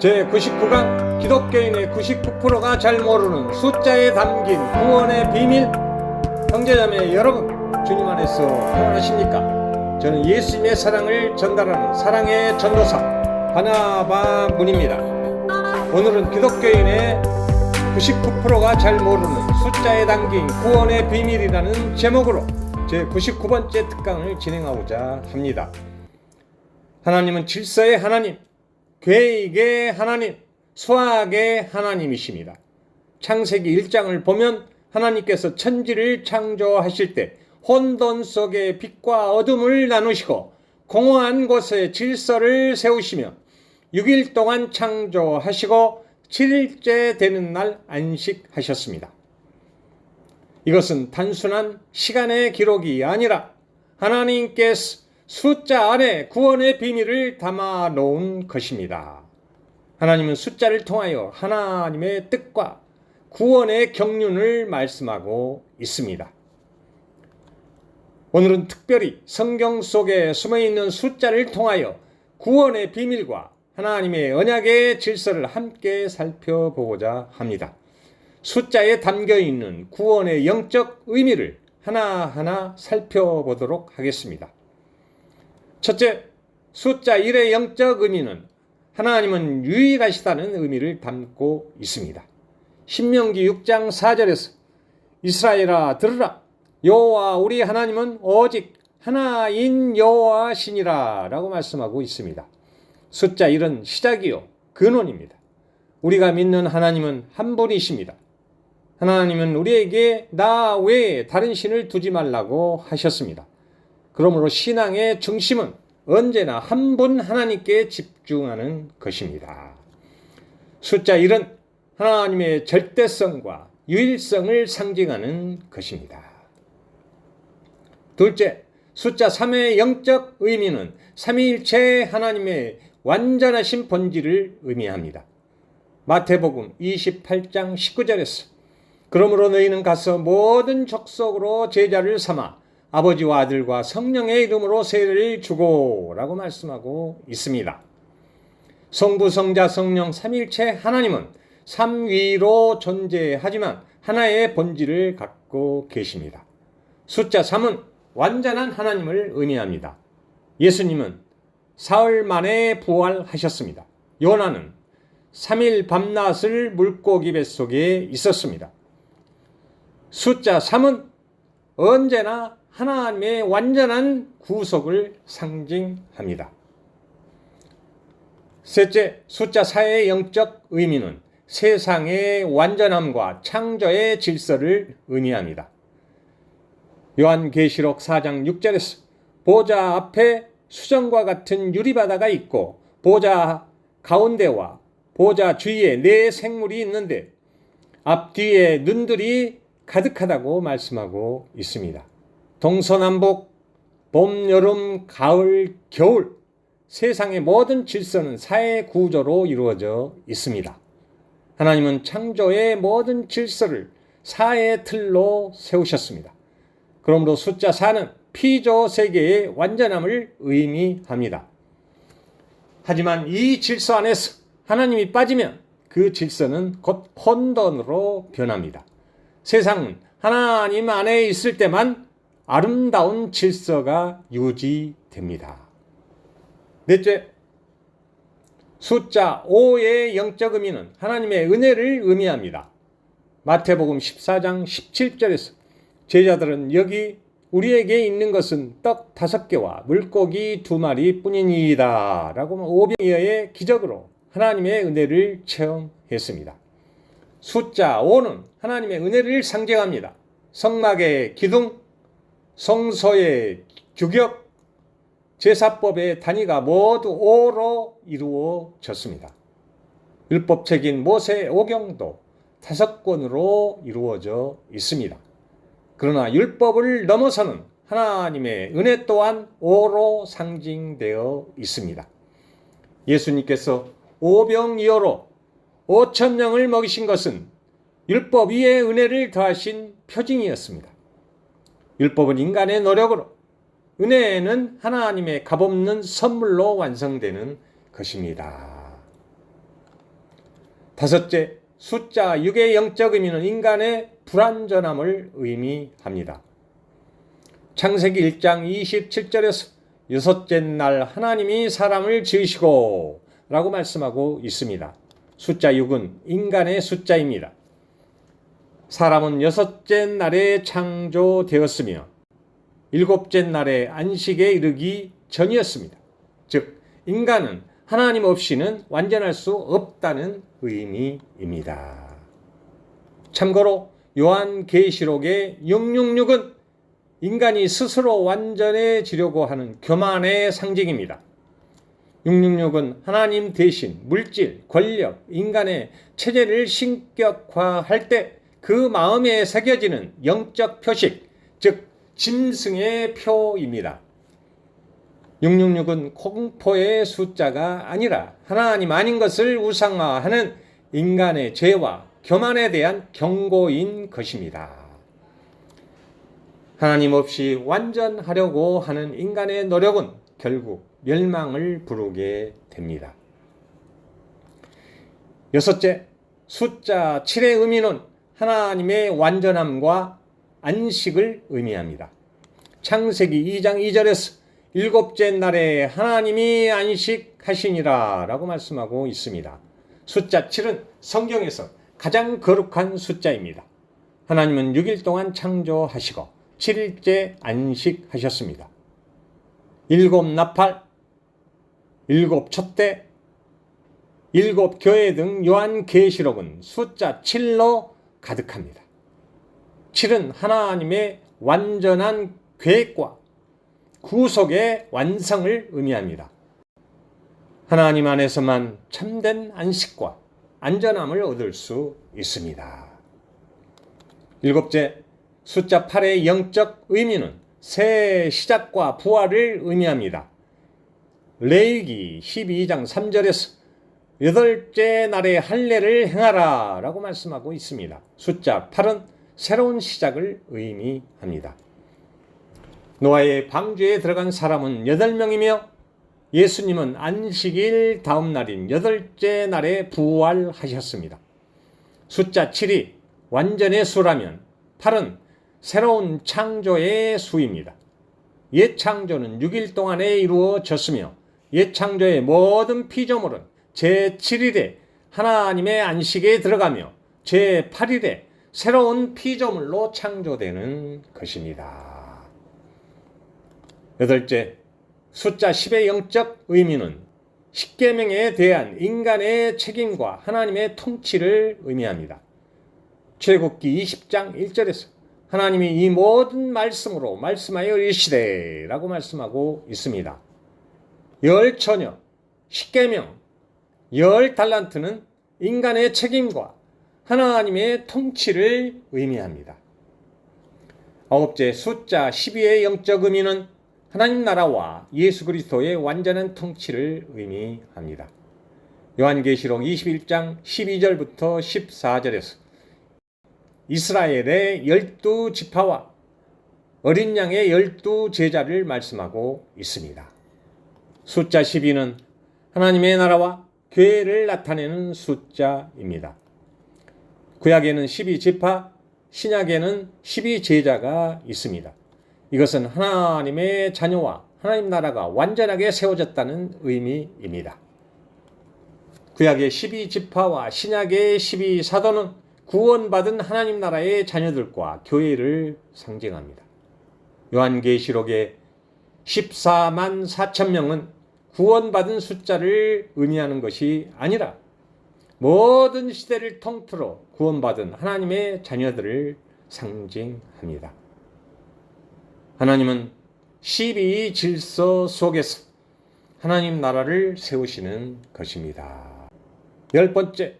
제99강 기독교인의 99%가 잘 모르는 숫자에 담긴 구원의 비밀 형제자매 여러분 주님 안에서 평안하십니까? 저는 예수님의 사랑을 전달하는 사랑의 전도사 바나바 문입니다. 오늘은 기독교인의 99%가 잘 모르는 숫자에 담긴 구원의 비밀이라는 제목으로 제 99번째 특강을 진행하고자 합니다. 하나님은 질서의 하나님, 계획의 하나님, 수학의 하나님이십니다. 창세기 1장을 보면 하나님께서 천지를 창조하실 때 혼돈 속에 빛과 어둠을 나누시고 공허한 곳에 질서를 세우시며 6일 동안 창조하시고 7일째 되는 날 안식하셨습니다. 이것은 단순한 시간의 기록이 아니라 하나님께서 숫자 안에 구원의 비밀을 담아 놓은 것입니다. 하나님은 숫자를 통하여 하나님의 뜻과 구원의 경륜을 말씀하고 있습니다. 오늘은 특별히 성경 속에 숨어 있는 숫자를 통하여 구원의 비밀과 하나님의 언약의 질서를 함께 살펴보고자 합니다. 숫자에 담겨 있는 구원의 영적 의미를 하나하나 살펴보도록 하겠습니다. 첫째, 숫자 1의 영적 의미는 하나님은 유일하시다는 의미를 담고 있습니다. 신명기 6장 4절에서 이스라엘아 들으라 여호와 우리 하나님은 오직 하나인 여호와시니라 라고 말씀하고 있습니다. 숫자 1은 시작이요 근원입니다. 우리가 믿는 하나님은 한 분이십니다. 하나님은 우리에게 나 외에 다른 신을 두지 말라고 하셨습니다. 그러므로 신앙의 중심은 언제나 한 분 하나님께 집중하는 것입니다. 숫자 1은 하나님의 절대성과 유일성을 상징하는 것입니다. 둘째, 숫자 3의 영적 의미는 삼위일체 하나님의 완전하신 본질을 의미합니다. 마태복음 28장 19절에서 그러므로 너희는 가서 모든 족속으로 제자를 삼아 아버지와 아들과 성령의 이름으로 세례를 주고 라고 말씀하고 있습니다. 성부, 성자, 성령 삼일체 하나님은 삼위로 존재하지만 하나의 본질을 갖고 계십니다. 숫자 3은 완전한 하나님을 의미합니다. 예수님은 사흘 만에 부활하셨습니다. 요나는 3일 밤낮을 물고기 뱃속에 있었습니다. 숫자 3은 언제나 하나님의 완전한 구속을 상징합니다. 셋째, 숫자 4의 영적 의미는 세상의 완전함과 창조의 질서를 의미합니다. 요한계시록 4장 6절에서 보좌 앞에 수정과 같은 유리바다가 있고 보좌 가운데와 보좌 주위에 네 생물이 있는데 앞뒤에 눈들이 가득하다고 말씀하고 있습니다. 동서남북, 봄, 여름, 가을, 겨울, 세상의 모든 질서는 사회 구조로 이루어져 있습니다. 하나님은 창조의 모든 질서를 사의 틀로 세우셨습니다. 그러므로 숫자 4는 피조 세계의 완전함을 의미합니다. 하지만 이 질서 안에서 하나님이 빠지면 그 질서는 곧 혼돈으로 변합니다. 세상은 하나님 안에 있을 때만 아름다운 질서가 유지됩니다. 넷째, 숫자 5의 영적 의미는 하나님의 은혜를 의미합니다. 마태복음 14장 17절에서 제자들은 여기 우리에게 있는 것은 떡 다섯 개와 물고기 두 마리 뿐이니이다. 라고 오병이어의 기적으로 하나님의 은혜를 체험했습니다. 숫자 5는 하나님의 은혜를 상징합니다. 성막의 기둥, 성소의 규격, 제사법의 단위가 모두 5로 이루어졌습니다. 율법책인 모세 오경도 다섯 권으로 이루어져 있습니다. 그러나 율법을 넘어서는 하나님의 은혜 또한 5로 상징되어 있습니다. 예수님께서 오병이어로 5천 명을 먹이신 것은 율법 위에 은혜를 더하신 표징이었습니다. 율법은 인간의 노력으로, 은혜는 하나님의 값없는 선물로 완성되는 것입니다. 다섯째, 숫자 6의 영적 의미는 인간의 불완전함을 의미합니다. 창세기 1장 27절에서 여섯째 날 하나님이 사람을 지으시고 라고 말씀하고 있습니다. 숫자 6은 인간의 숫자입니다. 사람은 여섯째 날에 창조되었으며 일곱째 날에 안식에 이르기 전이었습니다. 즉, 인간은 하나님 없이는 완전할 수 없다는 의미입니다. 참고로 요한계시록의 666은 인간이 스스로 완전해지려고 하는 교만의 상징입니다. 666은 하나님 대신 물질, 권력, 인간의 체제를 신격화할 때 그 마음에 새겨지는 영적 표식, 즉 짐승의 표입니다. 666은 공포의 숫자가 아니라 하나님 아닌 것을 우상화하는 인간의 죄와 교만에 대한 경고인 것입니다. 하나님 없이 완전하려고 하는 인간의 노력은 결국 멸망을 부르게 됩니다. 여섯째, 숫자 7의 의미는 하나님의 완전함과 안식을 의미합니다. 창세기 2장 2절에서 일곱째 날에 하나님이 안식하시니라 라고 말씀하고 있습니다. 숫자 7은 성경에서 가장 거룩한 숫자입니다. 하나님은 6일 동안 창조하시고 7일째 안식하셨습니다. 일곱 나팔, 일곱 촛대, 일곱 교회 등 요한 계시록은 숫자 7로 가득합니다. 7은 하나님의 완전한 계획과 구속의 완성을 의미합니다. 하나님 안에서만 참된 안식과 안전함을 얻을 수 있습니다. 일곱째, 숫자 8의 영적 의미는 새 시작과 부활을 의미합니다. 레이기 12장 3절에서 여덟째 날에 할례를 행하라 라고 말씀하고 있습니다. 숫자 8은 새로운 시작을 의미합니다. 노아의 방주에 들어간 사람은 8명이며 예수님은 안식일 다음 날인 여덟째 날에 부활하셨습니다. 숫자 7이 완전의 수라면 8은 새로운 창조의 수입니다. 옛 창조는 6일 동안에 이루어졌으며 옛 창조의 모든 피조물은 제7일에 하나님의 안식에 들어가며 제8일에 새로운 피조물로 창조되는 것입니다. 여덟째, 숫자 10의 영적 의미는 십계명에 대한 인간의 책임과 하나님의 통치를 의미합니다. 출애굽기 20장 1절에서 하나님이 이 모든 말씀으로 말씀하여 이르시되라고 말씀하고 있습니다. 열 처녀, 십계명, 열 달란트는 인간의 책임과 하나님의 통치를 의미합니다. 아홉째 숫자 12의 영적 의미는 하나님 나라와 예수 그리스도의 완전한 통치를 의미합니다. 요한계시록 21장 12절부터 14절에서 이스라엘의 열두 지파와 어린 양의 열두 제자를 말씀하고 있습니다. 숫자 12는 하나님의 나라와 교회를 나타내는 숫자입니다. 구약에는 12지파, 신약에는 12제자가 있습니다. 이것은 하나님의 자녀와 하나님 나라가 완전하게 세워졌다는 의미입니다. 구약의 12지파와 신약의 12사도는 구원받은 하나님 나라의 자녀들과 교회를 상징합니다. 요한계시록의 14만 4천 명은 구원받은 숫자를 의미하는 것이 아니라 모든 시대를 통틀어 구원받은 하나님의 자녀들을 상징합니다. 하나님은 12 질서 속에서 하나님 나라를 세우시는 것입니다. 열 번째,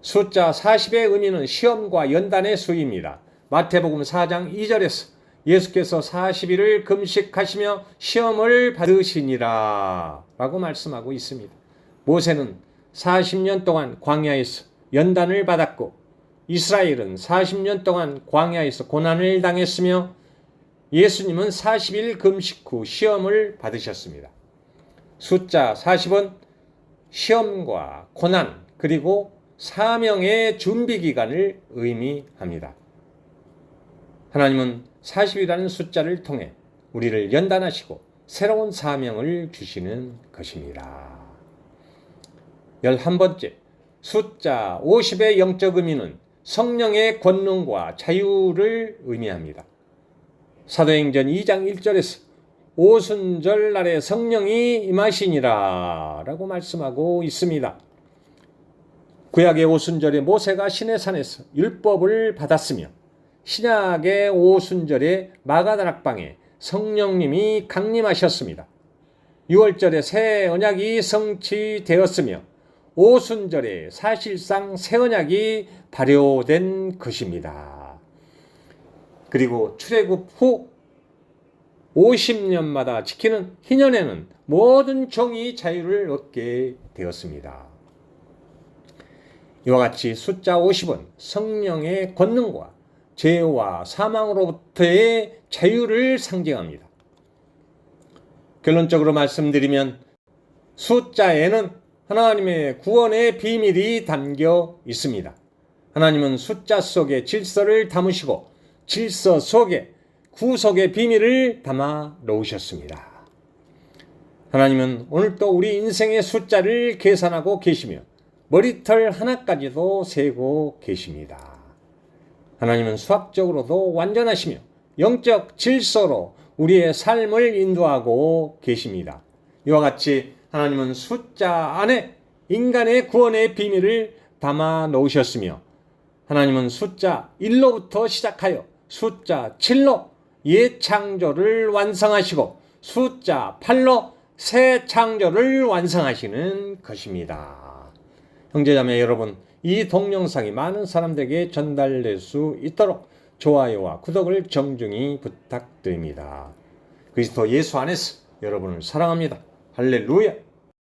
숫자 40의 의미는 시험과 연단의 수입니다. 마태복음 4장 2절에서 예수께서 40일을 금식하시며 시험을 받으시니라 라고 말씀하고 있습니다. 모세는 40년 동안 광야에서 연단을 받았고 이스라엘은 40년 동안 광야에서 고난을 당했으며 예수님은 40일 금식 후 시험을 받으셨습니다. 숫자 40은 시험과 고난, 그리고 사명의 준비 기간을 의미합니다. 하나님은 40이라는 숫자를 통해 우리를 연단하시고 새로운 사명을 주시는 것입니다. 11번째, 숫자 50의 영적 의미는 성령의 권능과 자유를 의미합니다. 사도행전 2장 1절에서 오순절 날에 성령이 임하시니라 라고 말씀하고 있습니다. 구약의 오순절에 모세가 시내산에서 율법을 받았으며 신약의 오순절에 마가다락방에 성령님이 강림하셨습니다. 6월절에 새 언약이 성취되었으며 오순절에 사실상 새 언약이 발효된 것입니다. 그리고 출애굽 후 50년마다 지키는 희년에는 모든 종이 자유를 얻게 되었습니다. 이와 같이 숫자 50은 성령의 권능과 죄와 사망으로부터의 자유를 상징합니다. 결론적으로 말씀드리면 숫자에는 하나님의 구원의 비밀이 담겨 있습니다. 하나님은 숫자 속에 질서를 담으시고 질서 속에 구속의 비밀을 담아 놓으셨습니다. 하나님은 오늘도 우리 인생의 숫자를 계산하고 계시며 머리털 하나까지도 세고 계십니다. 하나님은 수학적으로도 완전하시며 영적 질서로 우리의 삶을 인도하고 계십니다. 이와 같이 하나님은 숫자 안에 인간의 구원의 비밀을 담아 놓으셨으며 하나님은 숫자 1로부터 시작하여 숫자 7로 예창조를 완성하시고 숫자 8로 새 창조를 완성하시는 것입니다. 형제자매 여러분, 이 동영상이 많은 사람들에게 전달될 수 있도록 좋아요와 구독을 정중히 부탁드립니다. 그리스도 예수 안에서 여러분을 사랑합니다. 할렐루야!